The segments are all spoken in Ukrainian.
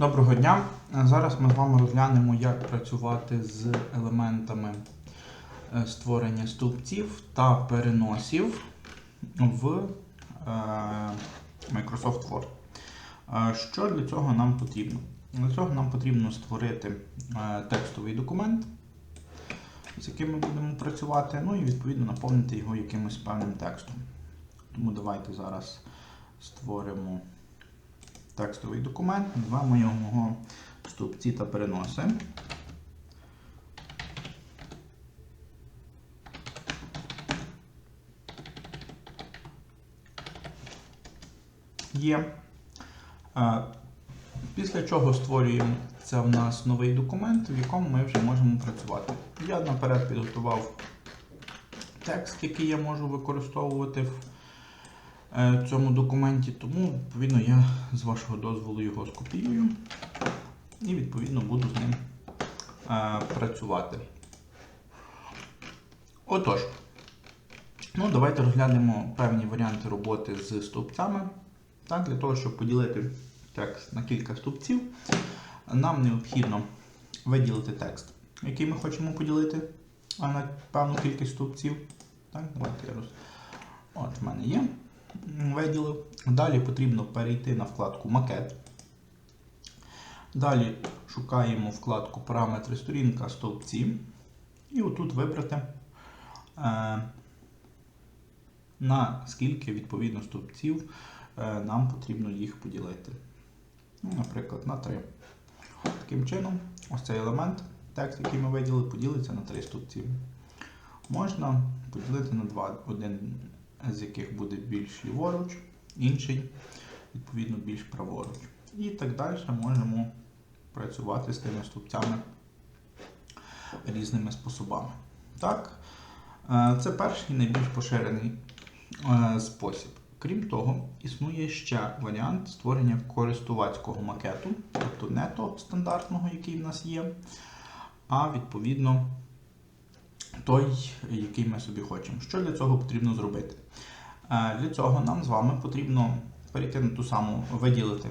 Доброго дня! Зараз ми з вами розглянемо, як працювати з елементами е, створення стовпців та переносів в е, Microsoft Word. Е, Що для цього нам потрібно? Для цього нам потрібно створити текстовий документ, з яким ми будемо працювати, ну і відповідно наповнити його якимось певним текстом. Тому давайте зараз створимо текстовий документ, назвемо його стовпці та переноси. Є. Е, Після чого створюємо це в нас новий документ, в якому ми вже можемо працювати. Я наперед підготував текст, який я можу використовувати в цьому документі, тому відповідно я з вашого дозволу його скопіюю і відповідно буду з ним е, працювати. Отож, ну давайте розглянемо певні варіанти роботи з стовпцями. Так, Для того, щоб поділити текст на кілька стовпців, нам необхідно виділити текст, який ми хочемо поділити на певну кількість стовпців. Так, давайте я роз... От в мене є. Виділив. Далі потрібно перейти на вкладку Макет. Далі шукаємо вкладку Параметри сторінка стовпці. І отут вибрати, е, на скільки відповідно стовпців е, нам потрібно їх поділити. Ну, Наприклад, на 3. Таким чином, ось цей елемент, текст, який ми виділили, поділиться на 3 стовпці. Можна поділити на 2. Один з яких буде більш ліворуч, інший, відповідно, більш праворуч. І так далі можемо працювати з тими стовпцями різними способами. Так, е, це перший найбільш поширений е, спосіб. Крім того, існує ще варіант створення користувацького макету, тобто не того стандартного, який в нас є, а відповідно той, який ми собі хочемо. Що для цього потрібно зробити? Е, Для цього нам з вами потрібно перейти на ту саму, виділити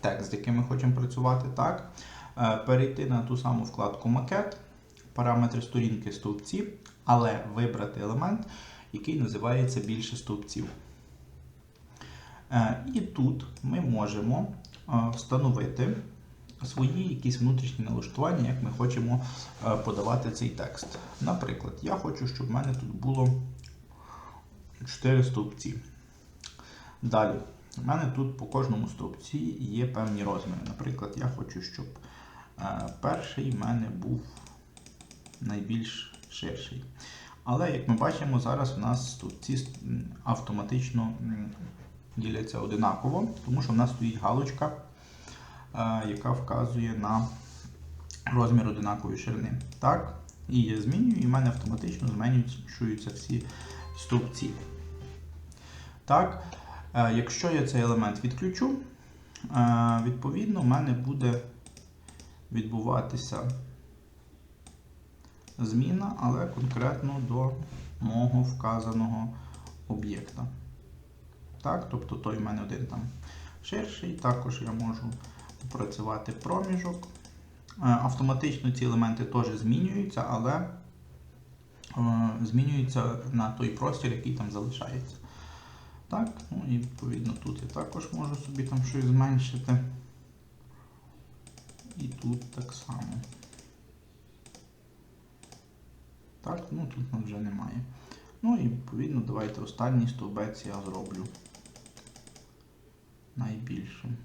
текст, з яким ми хочемо працювати, так? Е, перейти на ту саму вкладку Макет, параметри сторінки стовпці, але вибрати елемент, який називається більше стовпців. Е, І тут ми можемо встановити свої якісь внутрішні налаштування, як ми хочемо е, подавати цей текст. Наприклад, я хочу, щоб в мене тут було 4 стовпці. Далі, в мене тут по кожному стовпці є певні розміри. Наприклад, я хочу, щоб е, перший в мене був найбільш ширший. Але, як ми бачимо, зараз у нас стовпці автоматично діляться одинаково, тому що в нас стоїть галочка, яка вказує на розмір одинакової ширини. Так, і я змінюю, і в мене автоматично зменшуються всі стовпці. Так, е, якщо я цей елемент відключу, е, відповідно в мене буде відбуватися зміна, але конкретно до мого вказаного об'єкта. Так, тобто той в мене один там ширший, також я можу опрацювати проміжок. Е, Автоматично ці елементи теж змінюються, але е, змінюються на той простір, який там залишається. Так, ну і відповідно тут я також можу собі там щось зменшити. І тут так само. Так, ну тут нам вже немає. Ну і відповідно давайте останній стовбець я зроблю найбільшим.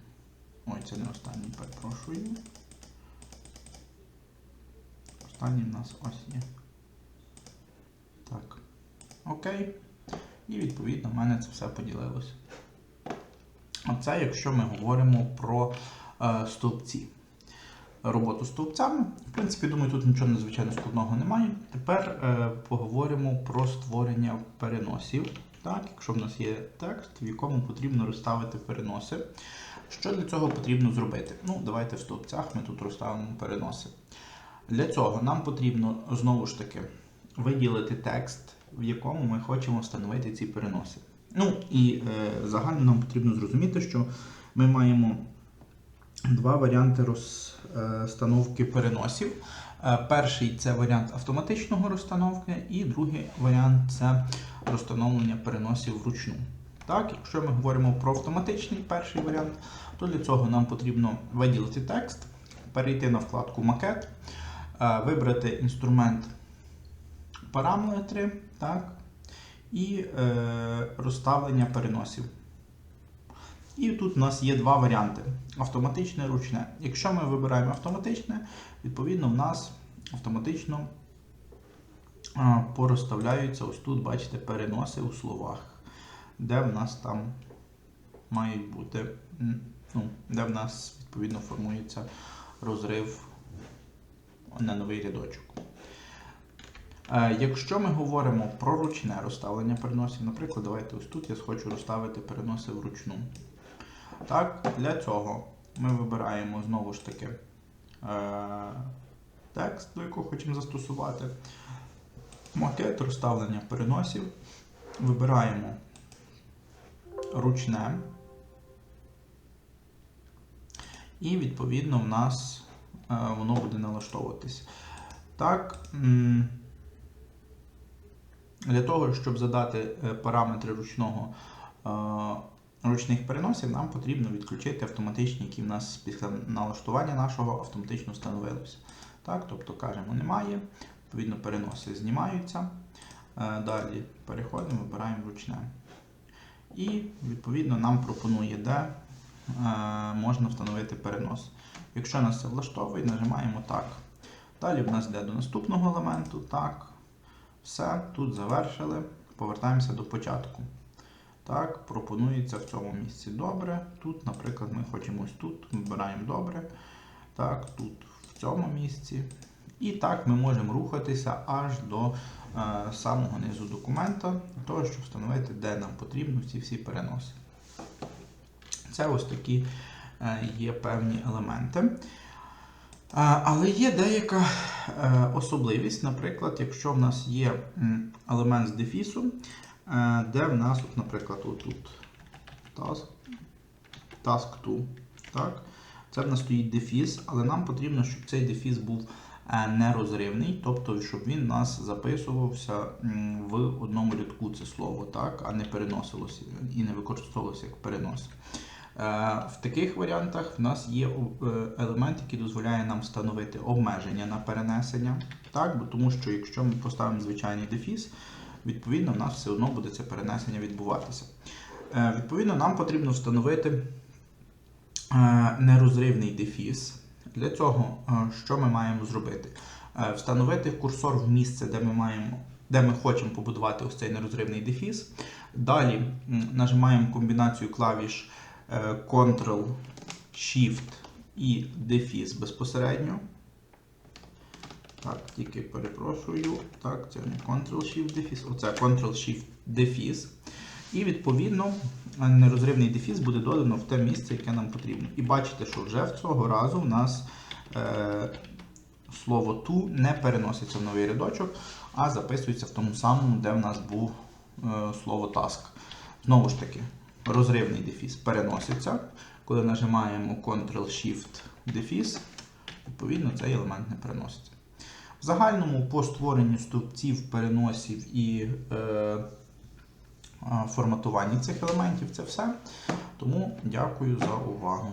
Ой, це не останній, перепрошую. Останній в нас ось є. Так. Окей. І відповідно в мене це все поділилося. Оце якщо ми говоримо про е, стовпці. Роботу стовпцями. В принципі, думаю, тут нічого надзвичайно складного немає. Тепер е, поговоримо про створення переносів. Так, Якщо в нас є текст, в якому потрібно розставити переноси. Що для цього потрібно зробити? Ну, Давайте в стовпцях ми тут розставимо переноси. Для цього нам потрібно знову ж таки виділити текст, в якому ми хочемо встановити ці переноси. Ну і е, загально нам потрібно зрозуміти, що ми маємо два варіанти розстановки переносів. Е, Перший це варіант автоматичного розстановки, і другий варіант це розстановлення переносів вручну. Так, якщо ми говоримо про автоматичний перший варіант, то для цього нам потрібно виділити текст, перейти на вкладку Макет, е, вибрати інструмент параметри так, і е, розставлення переносів. І тут у нас є два варіанти: автоматичне і ручне. Якщо ми вибираємо автоматичне, відповідно в нас автоматично а, порозставляються ось тут, бачите, переноси у словах, де в нас там мають бути, ну, де в нас відповідно формується розрив на новий рядочок. Е, Якщо ми говоримо про ручне розставлення переносів, наприклад, давайте ось тут я хочу розставити переноси вручну. Так, для цього ми вибираємо знову ж таки е, текст, до якого хочемо застосувати. Макет розставлення переносів. Вибираємо ручне. І відповідно в нас е, воно буде налаштовуватись. Так, для того, щоб задати е, параметри ручного, е, ручних переносів, нам потрібно відключити автоматичні, які в нас після налаштування нашого автоматично встановилися. Так, тобто кажемо немає, відповідно переноси знімаються. Далі переходимо, вибираємо ручне. І відповідно нам пропонує, де е, можна встановити перенос. Якщо нас це влаштовує, нажимаємо так. Далі в нас йде до наступного елементу. Так. Все, тут завершили. Повертаємося до початку. Так, пропонується в цьому місці добре. Тут, наприклад, ми хочемо ось тут, вибираємо добре. Так, тут в цьому місці. І так ми можемо рухатися аж до е, самого низу документа, для того, щоб встановити, де нам потрібно ці всі переноси. Це ось такі е, є певні елементи. Е, Але є деяка особливість, наприклад, якщо в нас є елемент з дефісу, де в нас, от, наприклад, отут task, task 2, так? Це в нас стоїть дефіс, але нам потрібно, щоб цей дефіс був нерозривний, тобто, щоб він у нас записувався в одному рядку це слово, так? а не переносилося і не використовувалося як перенос. Е, В таких варіантах в нас є е, елемент, який дозволяє нам встановити обмеження на перенесення, так? бо тому що якщо ми поставимо звичайний дефіс, відповідно в нас все одно буде це перенесення відбуватися. Е, Відповідно, нам потрібно встановити нерозривний дефіс. Для цього е, що ми маємо зробити? Е, Встановити курсор в місце, де ми маємо, де ми хочемо побудувати ось цей нерозривний дефіс. Далі нажимаємо комбінацію клавіш е, Ctrl, Shift і дефіс безпосередньо. Так, тільки перепрошую. Так, це не Ctrl-Shift дефіс, оце Ctrl-Shift дефіс. І відповідно нерозривний дефіс буде додано в те місце, яке нам потрібно. І бачите, що вже в цього разу в нас е, слово to не переноситься в новий рядочок, а записується в тому самому, де в нас був е, слово task. Знову ж таки, розривний дефіс переноситься. Коли нажимаємо Ctrl-Shift дефіс, відповідно цей елемент не переноситься. В загальному по створенню стовпців, переносів і е, форматуванні цих елементів це все. Тому дякую за увагу.